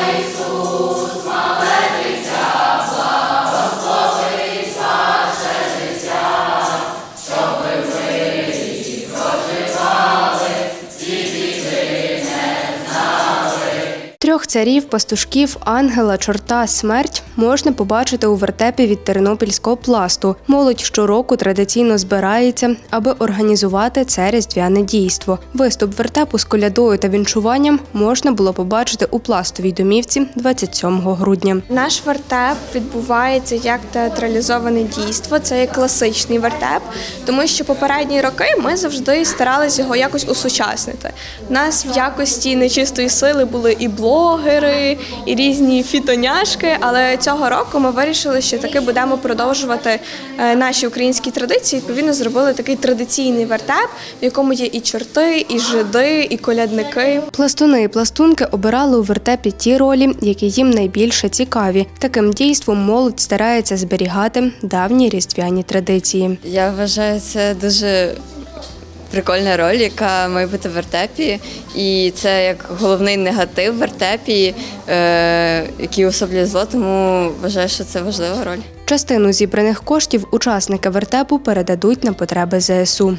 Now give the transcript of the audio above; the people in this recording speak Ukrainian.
Christ. Трьох царів, пастушків, ангела, чорта, смерть можна побачити у вертепі від тернопільського пласту. Молодь щороку традиційно збирається, аби організувати це різдвяне дійство. Виступ вертепу з колядою та вінчуванням можна було побачити у пластовій домівці 27 грудня. Наш вертеп відбувається як театралізоване дійство. Це є класичний вертеп, тому що попередні роки ми завжди старалися його якось усучаснити. У нас в якості нечистої сили були і блогери, і різні фітоняшки. Але цього року ми вирішили, що таки будемо продовжувати е, наші українські традиції. Відповідно, зробили такий традиційний вертеп, в якому є і чорти, і жиди, і колядники. Пластуни і пластунки обирали у вертепі ті ролі, які їм найбільше цікаві. Таким дійством молодь старається зберігати давні різдвяні традиції. Я вважаю це дуже прикольна роль, яка має бути в вертепі. І це як головний негатив в вертепі, е, який особлює зло, тому вважаю, що це важлива роль. Частину зібраних коштів учасники вертепу передадуть на потреби ЗСУ.